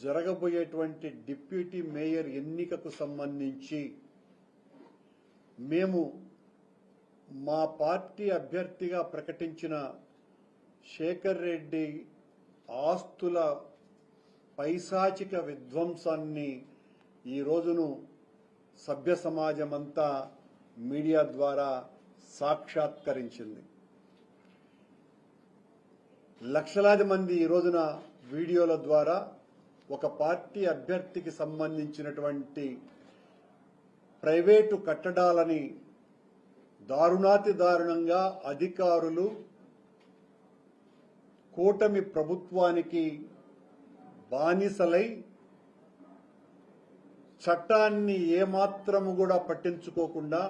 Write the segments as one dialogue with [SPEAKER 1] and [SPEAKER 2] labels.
[SPEAKER 1] జరగబోయేటువంటి deputy mayor ఎన్నికకు సంబంధించి మేము మా పార్టీ అభ్యర్థిగా ప్రకటించిన శేఖర్ రెడ్డి ఆస్తుల పైశాచిక విధ్వంసాన్ని ఈ రోజును సభ్య సమాజమంతా మీడియా ద్వారా సాక్షాత్కరించింది. లక్షలాది మంది ఈ రోజున వీడియోల ద్వారా ఒక పార్టీ అభ్యర్థికి సంబంధించినటువంటి ప్రైవేటు కట్టడాలని దారుణాతి దారుణంగా అధికారులు కూటమి ప్రభుత్వానికి బానిసలై చట్టాన్ని ఏమాత్రము కూడా పట్టించుకోకుండా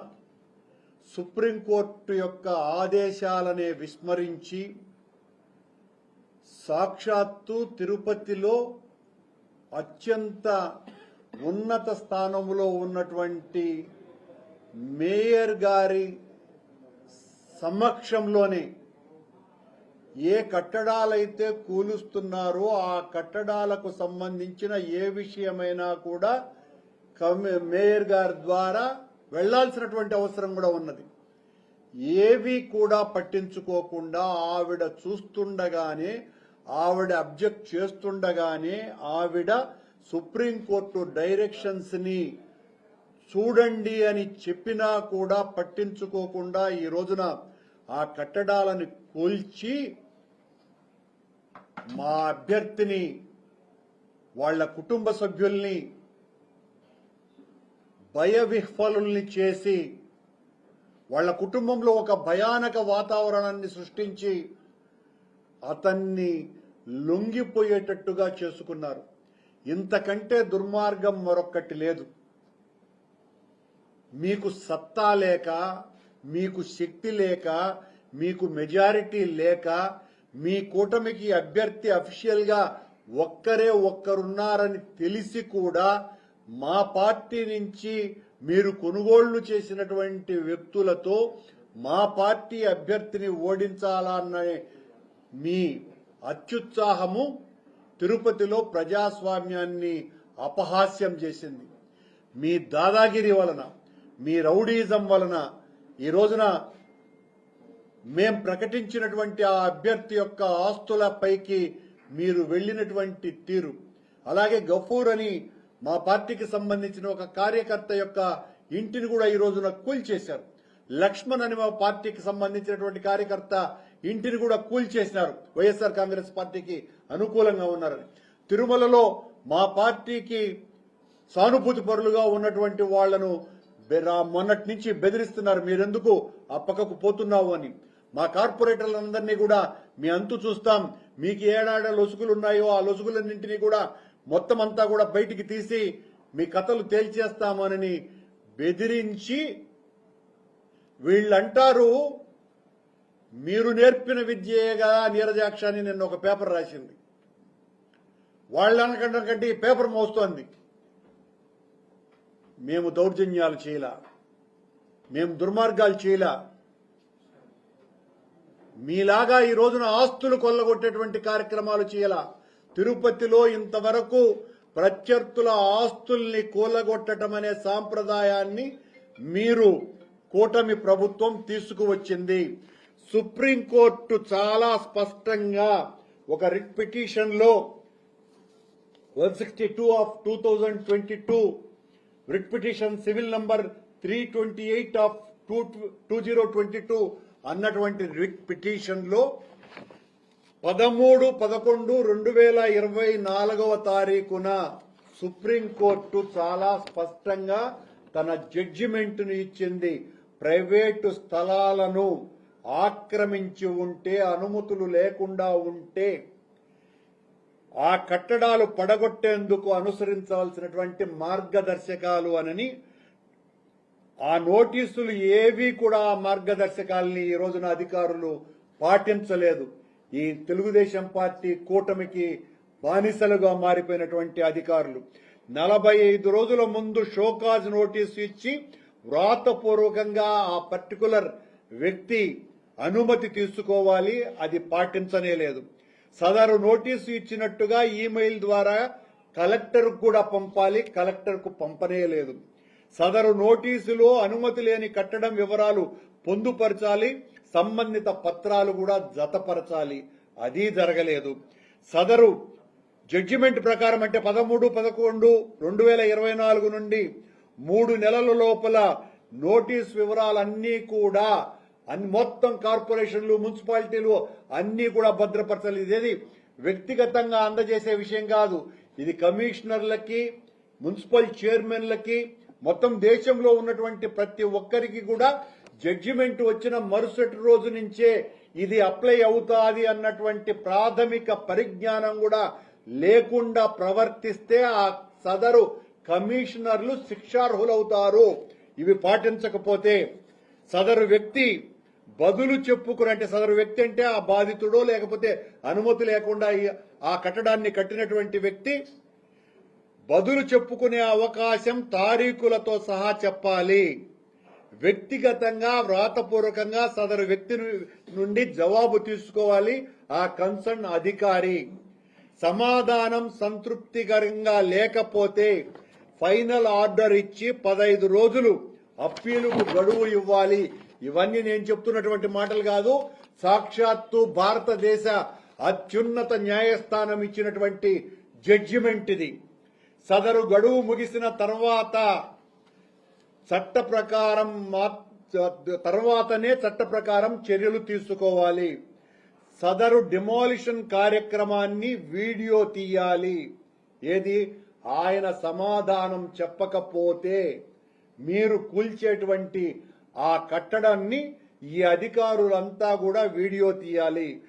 [SPEAKER 1] సుప్రీంకోర్టు యొక్క ఆదేశాలనే విస్మరించి సాక్షాత్తు తిరుపతిలో అత్యంత ఉన్నత స్థానంలో ఉన్నటువంటి మేయర్ గారి సమక్షంలోనే ఏ కట్టడాలైతే కూలుస్తున్నారో ఆ కట్టడాలకు సంబంధించిన ఏ విషయమైనా కూడా మేయర్ గారి ద్వారా వెళ్ళాల్సినటువంటి అవసరం కూడా ఉన్నది. ఏవి కూడా పట్టించుకోకుండా ఆవిడ చూస్తుండగానే ఆవిడ అబ్జెక్ట్ చేస్తుండగానే ఆవిడ సుప్రీంకోర్టు డైరెక్షన్స్ని చూడండి అని చెప్పినా కూడా పట్టించుకోకుండా ఈ రోజున ఆ కట్టడాలను కూల్చి మా అభ్యర్థిని వాళ్ళ కుటుంబ సభ్యుల్ని భయవిహ్వలుల్ని చేసి వాళ్ళ కుటుంబంలో ఒక భయానక వాతావరణాన్ని సృష్టించి అతన్ని లొంగిపోయేటట్టుగా చేసుకున్నారు. ఇంతకంటే దుర్మార్గం మరొక్కటి లేదు. మీకు సత్తా లేక మీకు శక్తి లేక మీకు మెజారిటీ లేక మీ కూటమికి అభ్యర్థి అఫీషియల్గా ఒక్కరే ఒక్కరున్నారని తెలిసి కూడా మా పార్టీ నుంచి మీరు కొనుగోళ్ళు చేసినటువంటి వ్యక్తులతో మా పార్టీ అభ్యర్థిని ఓడించాలన్న మీ అత్యుత్సాహము తిరుపతిలో ప్రజాస్వామ్యాన్ని అపహాస్యం చేసింది. మీ దాదాగిరి వలన మీ రౌడీజం వలన ఈ రోజున మేం ప్రకటించినటువంటి ఆ అభ్యర్థి యొక్క ఆస్తుల పైకి మీరు వెళ్ళినటువంటి తీరు. అలాగే గఫూర్ అని మా పార్టీకి సంబంధించిన ఒక కార్యకర్త యొక్క ఇంటిని కూడా ఈ రోజున కూల్చేశారు. లక్ష్మణ్ అని మా పార్టీకి సంబంధించినటువంటి కార్యకర్త ఇంటిని కూడా కూల్చేసినారు వైఎస్ఆర్ కాంగ్రెస్ పార్టీకి అనుకూలంగా ఉన్నారని. తిరుమలలో మా పార్టీకి సానుభూతి పరులుగా ఉన్నటువంటి వాళ్ళను మొన్నటి నుంచి బెదిరిస్తున్నారు. మీరెందుకు ఆ పక్కకు పోతున్నావు అని. మా కార్పొరేటర్లందరినీ కూడా మీ అంతు చూస్తాం. మీకు ఏడాడ లొసుగులు ఉన్నాయో ఆ లొసుగులన్నింటినీ కూడా మొత్తం అంతా కూడా బయటికి తీసి మీ కథలు తేల్చేస్తామనని బెదిరించి వీళ్ళంటారు మీరు నేర్పిన విద్యేగా నీరజాక్ష అని నిన్న ఒక పేపర్ రాసింది. వాళ్ళనకంటే కంటే ఈ పేపర్ మోస్తోంది. మేము దౌర్జన్యాలు చేయలా. మేము దుర్మార్గాలు చేయలా. మీలాగా ఈ రోజున ఆస్తులు కొల్లగొట్టేటువంటి కార్యక్రమాలు చేయాలా. తిరుపతిలో ఇంతవరకు ప్రత్యర్థుల ఆస్తుల్ని కూలగొట్టడం అనే సాంప్రదాయాన్ని మీరు కూటమి ప్రభుత్వం తీసుకువచ్చింది. సుప్రీంకోర్టు చాలా స్పష్టంగా ఒక రిట్ పిటిషన్లో one sixty two of two thousand twenty two writ petition civil number three twenty eight of two two zero twenty two అన్నటువంటి రిట్ పిటిషన్లో పదమూడు పదకొండు రెండు వేల ఇరవై నాలుగవ తారీఖున సుప్రీంకోర్టు చాలా స్పష్టంగా తన జడ్జిమెంట్ను ఇచ్చింది. ప్రైవేటు స్థలాలను ఆక్రమించి ఉంటే అనుమతులు లేకుండా ఉంటే ఆ కట్టడాలు పడగొట్టేందుకు అనుసరించవలసినటువంటి మార్గదర్శకాలు అనని ఆ నోటీసులు ఏవి కూడా ఆ మార్గదర్శకాలని ఈ రోజున అధికారులు పాటించలేదు. ఈ తెలుగుదేశం పార్టీ కూటమికి బానిసలుగా మారిపోయినటువంటి అధికారులు. నలభై ఐదు రోజుల ముందు షోకాజ్ నోటీసు ఇచ్చి వ్రాతపూర్వకంగా ఆ పర్టికులర్ వ్యక్తి అనుమతి తీసుకోవాలి అది పాటించనే లేదు. సదరు నోటీసు ఇచ్చినట్టుగా ఈమెయిల్ ద్వారా కలెక్టర్కు కూడా పంపాలి కలెక్టర్కు పంపనే లేదు. సదరు నోటీసులో అనుమతి లేని కట్టడం వివరాలు పొందుపరచాలి సంబంధిత పత్రాలు కూడా జతపరచాలి. అది జరగలేదు. సదరు జడ్జిమెంట్ ప్రకారం అంటే పదమూడు పదకొండు రెండు వేల ఇరవై నాలుగు నుండి మూడు నెలల లోపల నోటీస్ వివరాలన్నీ కూడా అన్ని మొత్తం కార్పొరేషన్లు మున్సిపాలిటీలు అన్ని కూడా భద్రపరచాలి. ఇదేది వ్యక్తిగతంగా అందజేసే విషయం కాదు. ఇది కమిషనర్లకి మున్సిపల్ చైర్మన్లకి మొత్తం దేశంలో ఉన్నటువంటి ప్రతి ఒక్కరికి కూడా జడ్జిమెంట్ వచ్చిన మరుసటి రోజు నుంచే ఇది అప్లై అవుతాది అన్నటువంటి ప్రాథమిక పరిజ్ఞానం కూడా లేకుండా ప్రవర్తిస్తే ఆ సదరు కమిషనర్లు శిక్షార్హులవుతారు. ఇవి పాటించకపోతే సదరు వ్యక్తి బదులు చెప్పుకునే అంటే సదరు వ్యక్తి అంటే ఆ బాధితుడో లేకపోతే అనుమతి లేకుండా ఆ కట్టడాన్ని కట్టినటువంటి వ్యక్తి బదులు చెప్పుకునే అవకాశం తారీఖులతో సహా చెప్పాలి. వ్యక్తిగతంగా వ్రాతపూర్వకంగా సదరు వ్యక్తి నుండి జవాబు తీసుకోవాలి. ఆ కన్సర్న్ అధికారి. సమాధానం సంతృప్తికరంగా లేకపోతే ఫైనల్ ఆర్డర్ ఇచ్చి పదైదు రోజులు అప్పీలుకు గడువు ఇవ్వాలి. ఇవన్నీ నేను చెప్తున్నటువంటి మాటలు కాదు సాక్షాత్తు భారతదేశ అత్యున్నత న్యాయస్థానం ఇచ్చినటువంటి జడ్జిమెంట్ ఇది సదరు గడువు ముగిసిన తర్వాత చట్ట ప్రకారం మా- తర్వాతనే చట్ట ప్రకారం చర్యలు తీసుకోవాలి. సదరు డిమాలిషన్ కార్యక్రమాన్ని వీడియో తీయాలి. ఏది? ఆయన సమాధానం చెప్పకపోతే మీరు కూల్చేటువంటి ఆ కట్టడాన్ని ఈ అధికారులంతా కూడా వీడియో తీయాలి.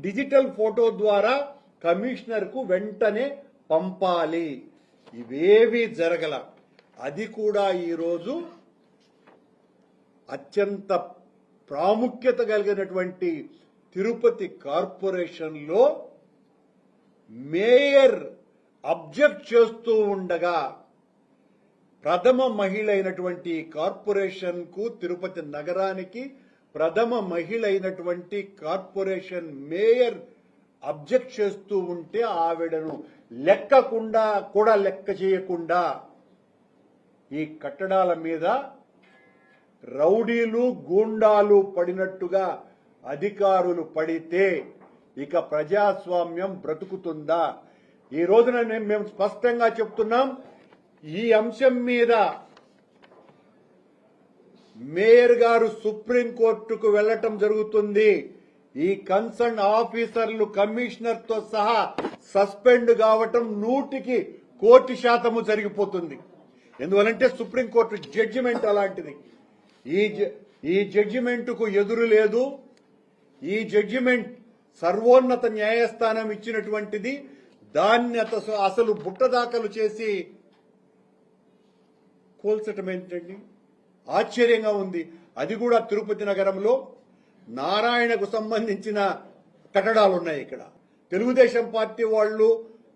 [SPEAKER 1] డిజిటల్ ఫోటో ద్వారా కమిషనర్కు వెంటనే పంపాలి. ఇవేవి జరగల. అది కూడా ఈరోజు అత్యంత ప్రాముఖ్యత కలిగినటువంటి తిరుపతి కార్పొరేషన్లో మేయర్ అబ్జెక్ట్ చేస్తూ ఉండగా ప్రథమ మహిళ అయినటువంటి కార్పొరేషన్కు తిరుపతి నగరానికి ప్రథమ మహిళ అయినటువంటి కార్పొరేషన్ మేయర్ అబ్జెక్ట్ చేస్తూ ఉంటే ఆవిడను లెక్కకుండా కూడా లెక్క చేయకుండా ఈ కట్టడాల మీద రౌడీలు గూండాలు పడినట్టుగా అధికారులు పడితే ఇక ప్రజాస్వామ్యం బ్రతుకుతుందా? ఈ రోజున మేము స్పష్టంగా చెప్తున్నాం ఈ అంశం మీద మేయర్ గారు సుప్రీంకోర్టుకు వెళ్ళటం జరుగుతుంది. ఈ కన్సర్న్ ఆఫీసర్లు కమిషనర్తో సహా సస్పెండ్ కావటం నూటికి కోటి శాతము జరిగిపోతుంది. ఎందువలంటే సుప్రీంకోర్టు జడ్జిమెంట్ అలాంటిది. ఈ జ- ఈ జడ్జిమెంట్కు ఎదురు లేదు. ఈ జడ్జిమెంట్ సర్వోన్నత న్యాయస్థానం ఇచ్చినటువంటిది దాన్ని అసలు బుట్టదాఖలు చేసి కోల్చటం ఏంటండి? ఆశ్చర్యంగా ఉంది. అది కూడా తిరుపతి నగరంలో నారాయణకు సంబంధించిన కట్టడాలు ఉన్నాయి ఇక్కడ. తెలుగుదేశం పార్టీ వాళ్ళు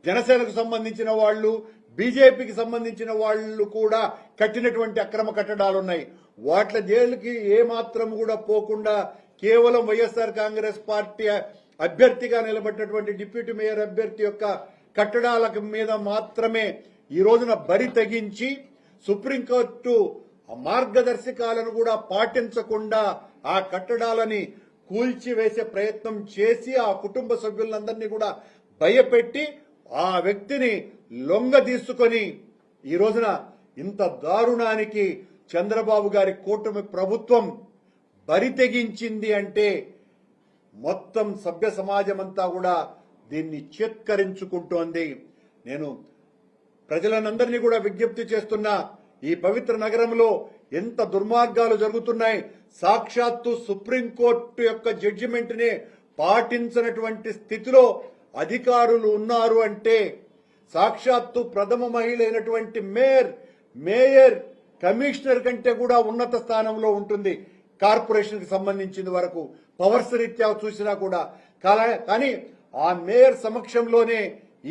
[SPEAKER 1] జనసేనకు సంబంధించిన వాళ్ళు బీజేపీకి సంబంధించిన వాళ్ళు కూడా కట్టినటువంటి అక్రమ కట్టడాలు ఉన్నాయి. వాట్ల జైలుకి ఏమాత్రం కూడా పోకుండా కేవలం వైఎస్ఆర్ కాంగ్రెస్ పార్టీ అభ్యర్థిగా నిలబడినటువంటి డిప్యూటీ మేయర్ అభ్యర్థి యొక్క కట్టడాల మీద మాత్రమే ఈ రోజున బరి తగ్గించి సుప్రీంకోర్టు మార్గదర్శకాలను కూడా పాటించకుండా ఆ కట్టడాలని కూల్చివేసే ప్రయత్నం చేసి ఆ కుటుంబ సభ్యులందరినీ కూడా భయపెట్టి ఆ వ్యక్తిని లొంగ తీసుకొని ఈ రోజున ఇంత దారుణానికి చంద్రబాబు గారి కూటమి ప్రభుత్వం బరి తెగించింది అంటే మొత్తం సభ్య సమాజం అంతా కూడా దీన్ని చేత్కరించుకుంటోంది. నేను ప్రజలనందరినీ కూడా విజ్ఞప్తి చేస్తున్నా ఈ పవిత్ర నగరంలో ఎంత దుర్మార్గాలు జరుగుతున్నాయి. సాక్షాత్తు సుప్రీంకోర్టు యొక్క జడ్జిమెంట్ని పాటించినటువంటి స్థితిలో అధికారులు ఉన్నారు అంటే సాక్షాత్తు ప్రథమ మహిళ అయినటువంటి మేయర్ మేయర్ కమిషనర్ కంటే కూడా ఉన్నత స్థానంలో ఉంటుంది. కార్పొరేషన్కి సంబంధించిన వరకు పవర్స్ రీత్యా చూసినా కూడా. కానీ ఆ మేయర్ సమక్షంలోనే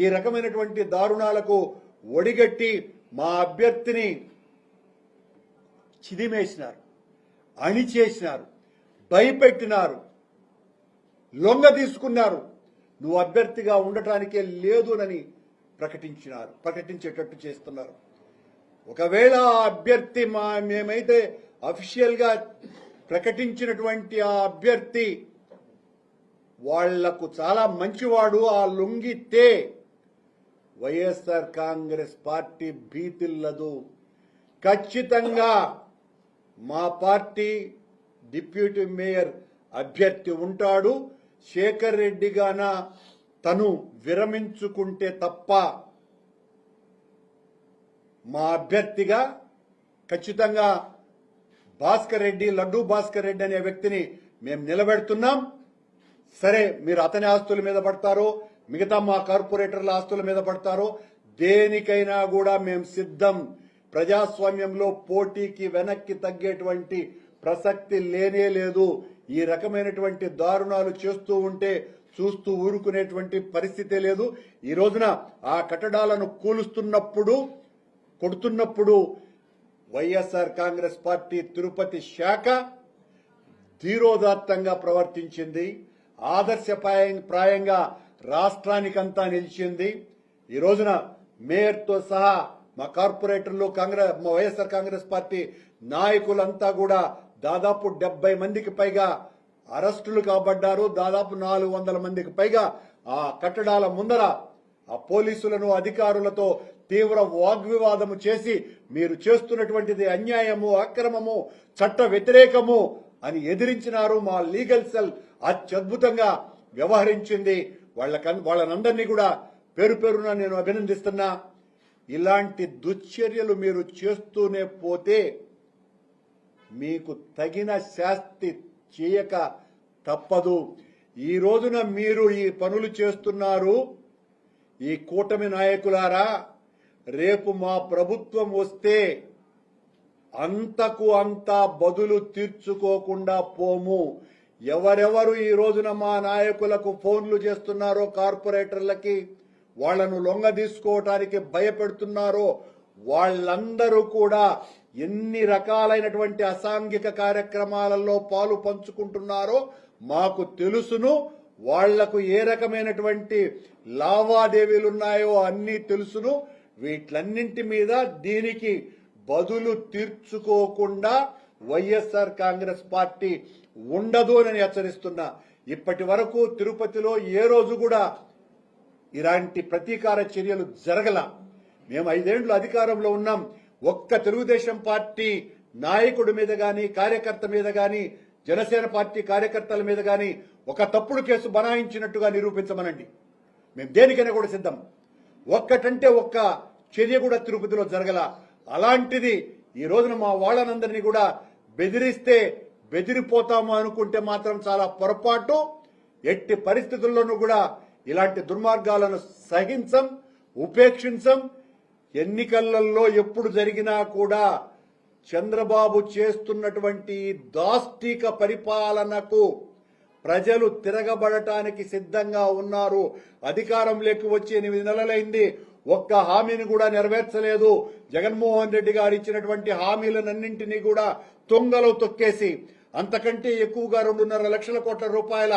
[SPEAKER 1] ఈ రకమైనటువంటి దారుణాలకు ఒడిగట్టి మా అభ్యర్థిని చిదిమేసినారు అణిచేసినారు భయపెట్టినారు లొంగ తీసుకున్నారు. నువ్వు అభ్యర్థిగా ఉండటానికే లేదునని ప్రకటించినారు ప్రకటించేటట్టు చేస్తున్నారు. ఒకవేళ ఆ అభ్యర్థి మా మేమైతే అఫీషియల్గా ప్రకటించినటువంటి ఆ అభ్యర్థి వాళ్ళకు చాలా మంచివాడు ఆ లొంగితే వైఎస్ఆర్ కాంగ్రెస్ పార్టీ భీతిల్లదు. ఖచ్చితంగా మా పార్టీ డిప్యూటీ మేయర్ అభ్యర్థి ఉంటాడు. శేఖర్ రెడ్డి గాన తను విరమించుకుంటే తప్ప మా అభ్యర్థిగా ఖచ్చితంగా భాస్కర్ రెడ్డి లడ్డూ భాస్కర్ రెడ్డి అనే వ్యక్తిని మేము నిలబెడుతున్నాం. సరే మీరు అతని ఆస్తుల మీద పడతారో మిగతా మా కార్పొరేటర్ల ఆస్తుల మీద పడతారో దేనికైనా కూడా మేము సిద్ధం. ప్రజాస్వామ్యంలో పోటీకి వెనక్కి తగ్గేటువంటి ప్రసక్తి లేనే లేదు. ఈ రకమైనటువంటి దారుణాలు చేస్తూ ఉంటే చూస్తూ ఊరుకునేటువంటి పరిస్థితే లేదు. ఈ రోజున ఆ కట్టడాలను కూలుస్తున్నప్పుడు కొడుతున్నప్పుడు వైఎస్ఆర్ కాంగ్రెస్ పార్టీ తిరుపతి శాఖ ధీరోదాత్తంగా ప్రవర్తించింది. ఆదర్శప్రాయం- ప్రాయంగా రాష్ట్రానికంతా నిలిచింది. ఈ రోజున మేయర్తో సహా మా కార్పొరేటర్లు కాంగ్రెస్ మా వైఎస్ఆర్ కాంగ్రెస్ పార్టీ నాయకులంతా కూడా దాదాపు డెబ్బై మందికి పైగా అరెస్టులు కాబడ్డారు. దాదాపు నాలుగు వందల మందికి పైగా ఆ కట్టడాల ముందర ఆ పోలీసులను అధికారులతో తీవ్ర వాగ్వివాదము చేసి మీరు చేస్తున్నటువంటిది అన్యాయము అక్రమము చట్ట వ్యతిరేకము అని ఎదిరించినారు మా లీగల్ సెల్ అత్యద్భుతంగా వ్యవహరించింది. వాళ్ళ వాళ్ళనందరినీ కూడా పేరు పేరున నేను అభినందిస్తున్నా. ఇలాంటి దుశ్చర్యలు మీరు చేస్తూనే పోతే మీకు తగిన శాస్తి చేయక తప్పదు. ఈ రోజున మీరు ఈ పనులు చేస్తున్నారు. ఈ కూటమి నాయకులారా రేపు మా ప్రభుత్వం వస్తే అంతకు అంతా బదులు తీర్చుకోకుండా పోము. ఎవరెవరు ఈ రోజున మా నాయకులకు ఫోన్లు చేస్తున్నారో కార్పొరేటర్లకి వాళ్ళను లొంగ తీసుకోవటానికి భయపెడుతున్నారో వాళ్ళందరూ కూడా ఎన్ని రకాలైనటువంటి అసాంఘిక కార్యక్రమాలలో పాలు పంచుకుంటున్నారో మాకు తెలుసును. వాళ్ళకు ఏ రకమైనటువంటి లావాదేవీలు ఉన్నాయో అన్నీ తెలుసును. వీట్లన్నింటి మీద దీనికి బదులు తీర్చుకోకుండా వైఎస్ఆర్ కాంగ్రెస్ పార్టీ ఉండదు అని హెచ్చరిస్తున్నా ఇప్పటి వరకు తిరుపతిలో ఏ రోజు కూడా ఇలాంటి ప్రతీకార చర్యలు జరగల. మేము ఐదేండ్లు అధికారంలో ఉన్నాం. ఒక్క తెలుగుదేశం పార్టీ నాయకుడి మీద గాని కార్యకర్త మీద గాని జనసేన పార్టీ కార్యకర్తల మీద గాని ఒక తప్పుడు కేసు బనాయించినట్టుగా నిరూపించమనండి. మేము దేనికైనా కూడా సిద్ధం. ఒక్కటంటే ఒక్క చర్య కూడా తిరుపతిలో జరగల. అలాంటిది ఈ రోజున మా వాళ్ళనందరినీ కూడా బెదిరిస్తే బెదిరిపోతాము అనుకుంటే మాత్రం చాలా పొరపాటు. ఎట్టి పరిస్థితుల్లోనూ కూడా ఇలాంటి దుర్మార్గాలను సహించం ఉపేక్షించం. ఎన్నికలలో ఎప్పుడు జరిగినా కూడా చంద్రబాబు చేస్తున్నటువంటి దాష్టిక పరిపాలనకు ప్రజలు తిరగబడటానికి సిద్ధంగా ఉన్నారు. అధికారంలోకి వచ్చి ఎనిమిది నెలలైంది. ఒక్క హామీని కూడా నెరవేర్చలేదు. జగన్మోహన్ రెడ్డి గారు ఇచ్చినటువంటి హామీలనన్నింటినీ కూడా తొంగలో తొక్కేసి అంతకంటే ఎక్కువగా రెండున్నర లక్షల కోట్ల రూపాయల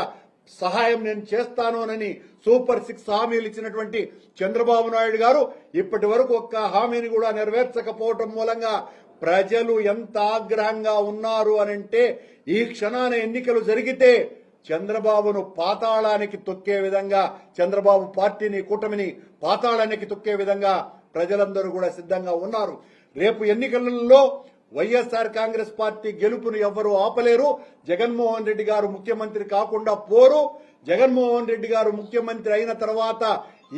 [SPEAKER 1] సహాయం నేను చేస్తానోనని సూపర్ సిక్స్ హామీలు ఇచ్చినటువంటి చంద్రబాబు నాయుడు గారు ఇప్పటి వరకు ఒక్క హామీని కూడా నెరవేర్చకపోవటం మూలంగా ప్రజలు ఎంత ఆగ్రహంగా ఉన్నారు అనంటే ఈ క్షణాన ఎన్నికలు జరిగితే చంద్రబాబును పాతాళానికి తొక్కే విధంగా చంద్రబాబు పార్టీని కూటమిని పాతాళానికి తొక్కే విధంగా ప్రజలందరూ కూడా సిద్ధంగా ఉన్నారు. రేపు ఎన్నికలలో వైఎస్ఆర్ కాంగ్రెస్ పార్టీ గెలుపును ఎవ్వరూ ఆపలేరు. జగన్మోహన్ రెడ్డి గారు ముఖ్యమంత్రి కాకుండా పోరు. జగన్మోహన్ రెడ్డి గారు ముఖ్యమంత్రి అయిన తర్వాత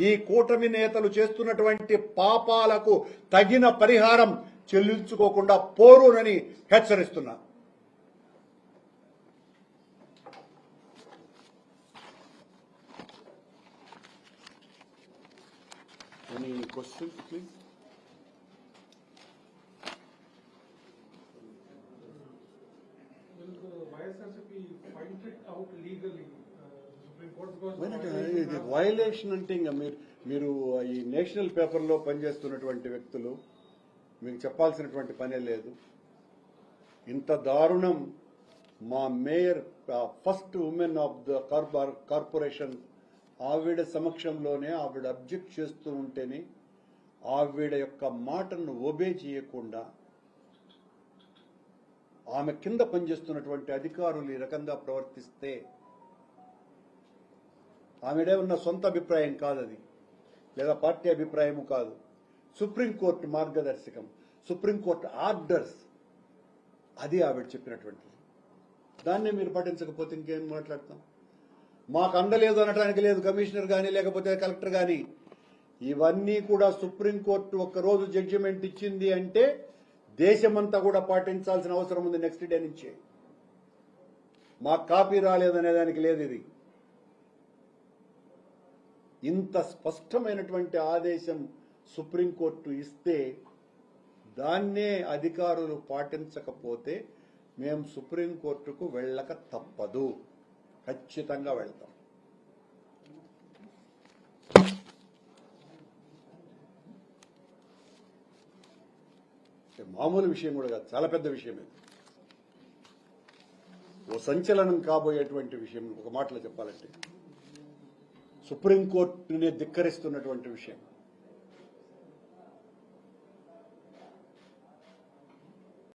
[SPEAKER 1] ఈ కూటమి నేతలు చేస్తున్నటువంటి పాపాలకు తగిన పరిహారం చెల్లించుకోకుండా పోరునని హెచ్చరిస్తున్నా. Any questions, please? వైలేషన్ అంటే ఇంకా మీరు మీరు ఈ నేషనల్ పేపర్లో పనిచేస్తున్నటువంటి వ్యక్తులు మీకు చెప్పాల్సినటువంటి పనే లేదు. ఇంత దారుణం మా mayor first women of the corporation ఆవిడ సమక్షంలోనే ఆవిడ అబ్జెక్ట్ చేస్తూ ఉంటేనే ఆవిడ యొక్క మాటను ఒబే చేయకుండా ఆమె కింద పనిచేస్తున్నటువంటి అధికారులు ఈ రకంగా ప్రవర్తిస్తే ఆమెడే ఉన్న సొంత అభిప్రాయం కాదు అది లేదా పార్టీ అభిప్రాయము కాదు. సుప్రీంకోర్టు మార్గదర్శకం సుప్రీంకోర్టు ఆర్డర్స్ అది ఆవిడ చెప్పినటువంటిది. దాన్నే మీరు పాటించకపోతే ఇంకేం మాట్లాడతాం? మాకు అందలేదు అనడానికి లేదు కమిషనర్ కానీ లేకపోతే కలెక్టర్ కానీ ఇవన్నీ కూడా సుప్రీంకోర్టు ఒక్క రోజు జడ్జిమెంట్ ఇచ్చింది అంటే దేశమంతా కూడా పాటించాల్సిన అవసరం ఉంది నెక్స్ట్ డే నుంచే. మాకు కాపీ రాలేదనే దానికి లేదు ఇది. ఇంత స్పష్టమైనటువంటి ఆదేశం సుప్రీంకోర్టు ఇస్తే దాన్నే అధికారులు పాటించకపోతే మేము సుప్రీంకోర్టుకు వెళ్ళక తప్పదు. ఖచ్చితంగా వెళ్తాం. మామూలు విషయం కూడా కాదు చాలా పెద్ద విషయం ఇది ఓ సంచలనం కాబోయేటువంటి విషయం ఒక మాటలో చెప్పాలంటే. సుప్రీంకోర్టునే ధిక్కరిస్తున్నటువంటి విషయం.